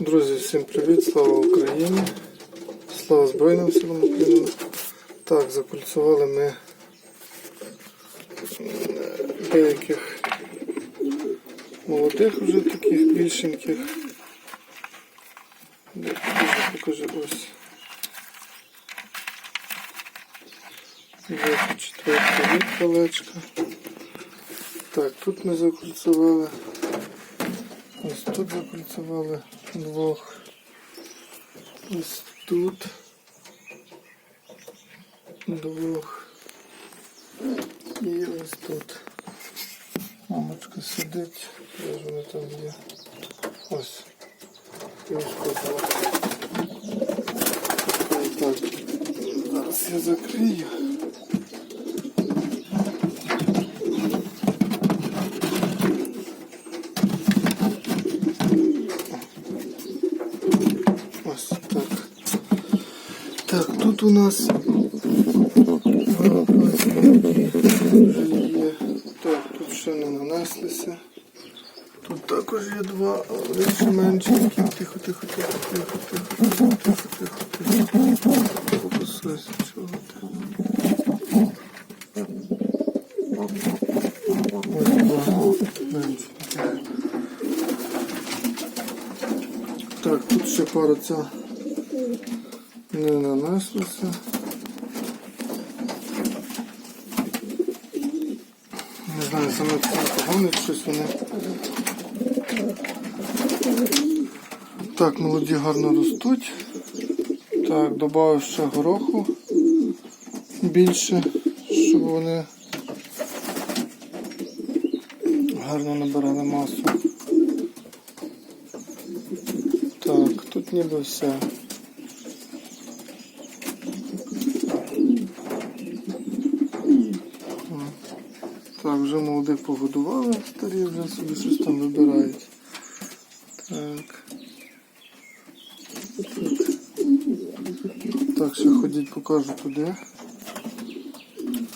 Друзі, всім привіт, слава Україні! Слава Збройним силам України. Так, запульсували ми деяких молодих вже таких більшеньких. Де покажи ось. Вже четвертий рік колечка. Так, тут ми закульцювали. Ось тут закольцевали двох. Ось тут. Двох. І ось тут. Мамочка сидить. Де вона там є? Ось. І ось тут. Так. Зараз я закрию. Ось так. Так, тут у нас є. Так, тут ще не нанеслися. Тут також є два, але ще меншенький. Тихо, тихо, тихо, тихо, тихо, тихо, тихо, тихо, тихо. Фокусуйся, чого ти. Ось два меншеньких. Так, тут ще пара ця не нанеслася. Не знаю, саме це погонить щось вони. Так, молоді гарно ростуть. Так, додав ще гороху більше, щоб вони гарно набирали масу. Так, тут ніби все. Так, вже молодих погодували, старі вже собі щось там вибирають. Так. Так, ще ходіть, покажу туди.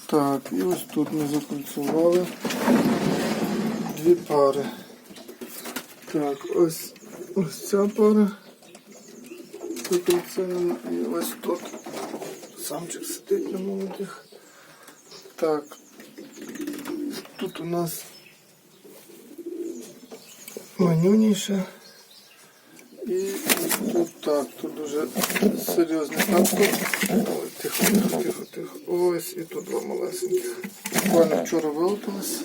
Так, і ось тут ми закольцювали дві пари. Так, ось ось ця пара. Закольцевана і ось тут. Самчик сидить на молодих. Так. Тут у нас манюніше. І тут так, тут дуже серйозний капко. Ой, тихо, тихо, тихо, тихо. Ось і тут два малесеньких. Буквально вчора вилупилось.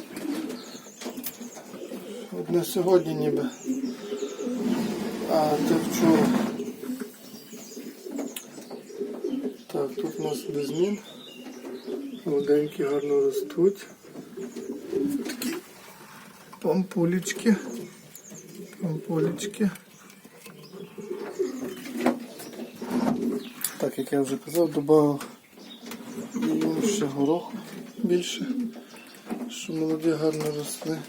Одне сьогодні ніби. А те вчора. Так, тут у нас без змін. Молоденькі гарно ростуть. Такі помпулечки. Помпулечки. Так, як я вже казав, додав ще гороху більше, щоб молоді гарно росли.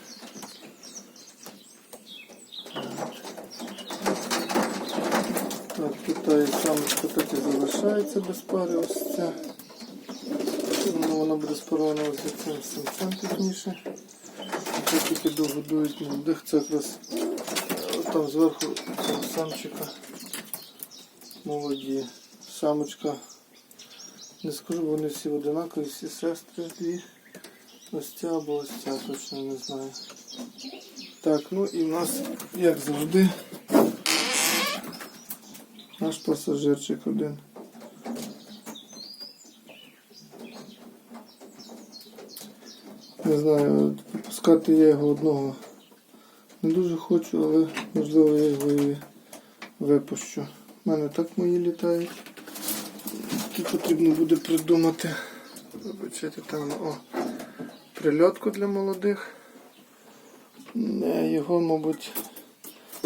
Так, тут та і самочка так і залишається без пари ось ця. Ну, вона буде спарована ось цим самцем пізніше. Це тільки догодують молодих, це якраз е, там зверху самчика молоді. Самочка, не скажу, вони всі одинакові, всі сестри дві. Ось ця або ось ця, точно не знаю. Так, ну і в нас, як завжди, наш пасажирчик один. Не знаю, пускати я його одного не дуже хочу, але можливо я його і випущу. У мене так мої літають. Тут потрібно буде придумати. Вибачайте там о, прильотку для молодих. Не, його, мабуть,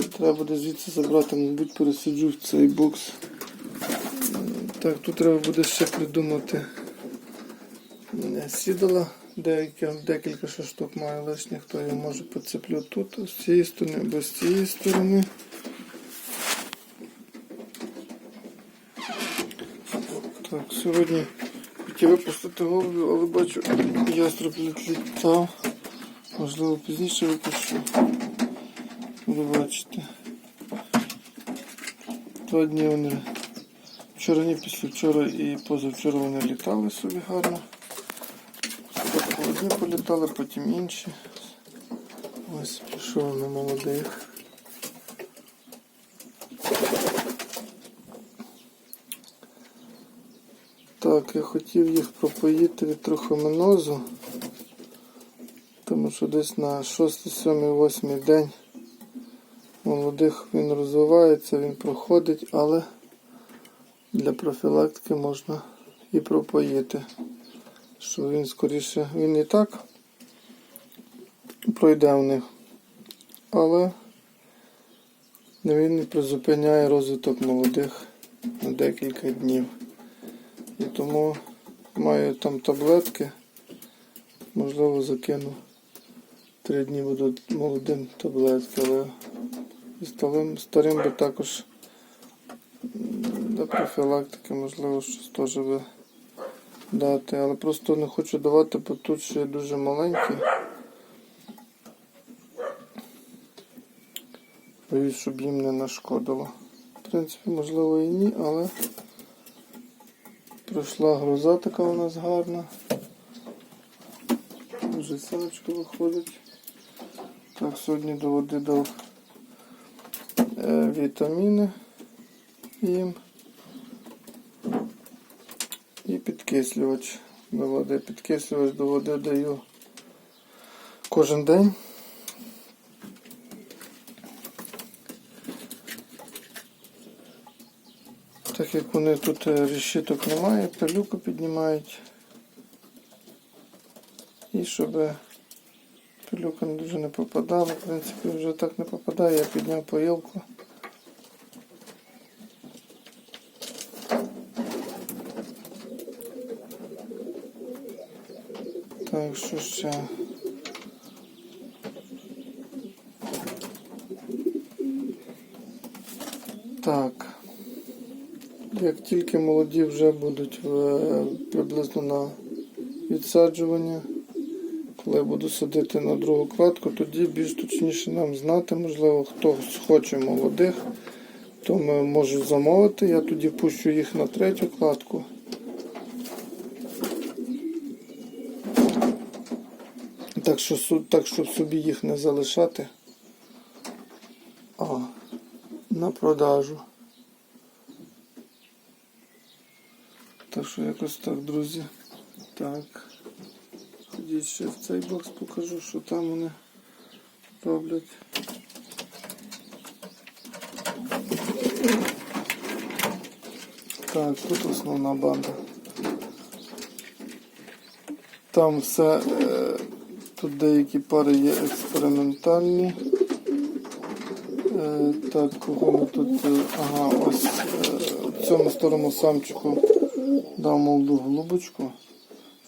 треба буде звідси забрати, мабуть, пересиджу в цей бокс. Так, тут треба буде ще придумати сідала. Деякі, декілька ще штук маю лишніх, то я може поцеплю тут, з цієї сторони, або з цієї сторони. Так, сьогодні хотів випустити голубів, але бачу, яструб літ- літав. Можливо, пізніше випущу. Ви бачите. Два дні вони вчора, ні, після вчора і позавчора вони літали собі гарно. Спочатку одні політали, потім інші. Ось пішов на молодих. Так, я хотів їх пропоїти від трохоминозу, тому що десь на 6, 7, 8 день молодих він розвивається, він проходить, але для профілактики можна і пропоїти, що він скоріше, він і так пройде в них, але він призупиняє розвиток молодих на декілька днів. І тому маю там таблетки. Можливо, закину. Три дні будуть молодим таблетки, але старим, старим би також для профілактики, можливо, щось теж би дати. Але просто не хочу давати, бо тут ще дуже маленький. Боюсь, щоб їм не нашкодило. В принципі, можливо і ні, але пройшла гроза така у нас гарна. Вже сонечко виходить. Так, сьогодні до води дав вітаміни їм. І підкислювач до води. Підкислювач до води даю кожен день. Так як вони тут е, решіток немає, пилюку піднімають. І щоб пилюка дуже не попадала, в принципі вже так не попадає, я підняв поїлку. Так, що ще? Так. Як тільки молоді вже будуть е, приблизно на відсаджування, коли я буду садити на другу кладку, тоді більш точніше нам знати, можливо, хто хоче молодих, то ми можуть замовити. Я тоді пущу їх на третю кладку. Так що, так, щоб собі їх не залишати. А, на продажу. Так що якось так, друзі. Так. Ходіть ще в цей бокс покажу, що там вони роблять. Так, тут основна банда. Там все, е, тут деякі пари є експериментальні. Е, так, кого ми тут. е, ага, ось е, цьому старому самчику дав молоду голубочку.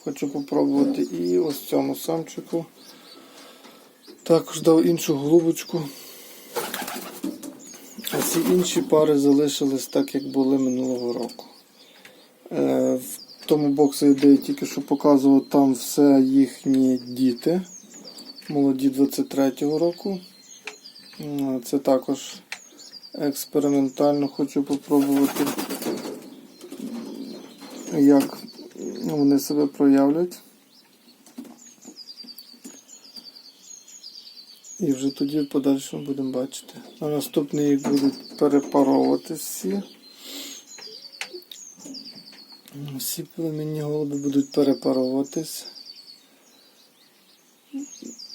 Хочу попробувати. І ось цьому самчику. Також дав іншу голубочку. А ці інші пари залишились так, як були минулого року. В тому боксі, де тільки що показував, там все їхні діти. Молоді 23-го року. Це також експериментально хочу попробувати, як вони себе проявлять. І вже тоді в подальшому будемо бачити. На наступний їх будуть перепаровувати всі. Всі племінні голуби будуть перепаровуватись.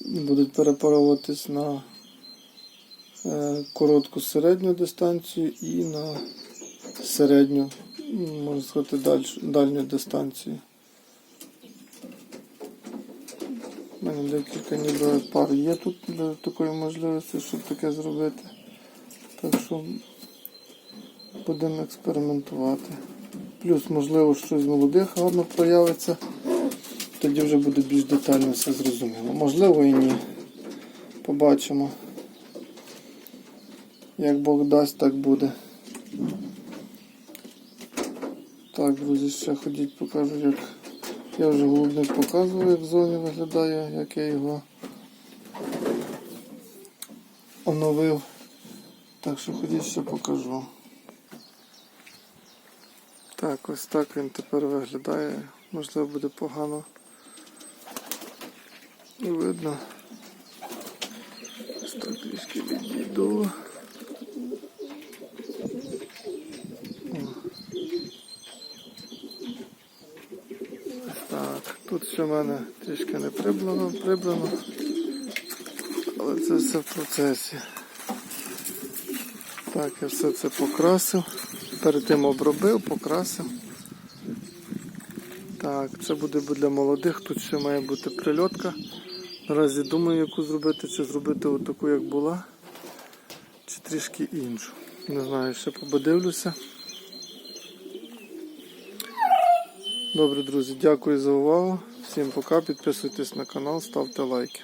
Будуть перепаровуватись на е, коротку середню дистанцію і на середню, можна сказати, дальш- дальню дистанцію. У мене декілька ніби пар є тут для такої можливості, щоб таке зробити. Так що будемо експериментувати. Плюс, можливо, щось з молодих гарно проявиться. Тоді вже буде більш детально все зрозуміло. Можливо і ні. Побачимо. Як Бог дасть, так буде. Так, друзі, ще ходіть, покажу, як я вже голубник показував, як в зоні виглядає, як я його оновив. Так що ходіть ще покажу. Так, ось так він тепер виглядає. Можливо, буде погано. Видно. Ось так трішки відійду. Так, тут ще в мене трішки не прибрано, прибрано. Але це все в процесі. Так, я все це покрасив. Перед тим обробив, покрасив. Так, це буде для молодих. Тут ще має бути прильотка. Наразі думаю, яку зробити, чи зробити отаку, як була, чи трішки іншу. Не знаю, ще подивлюся. Добре, друзі, дякую за увагу. Всім пока. Підписуйтесь на канал, ставте лайки.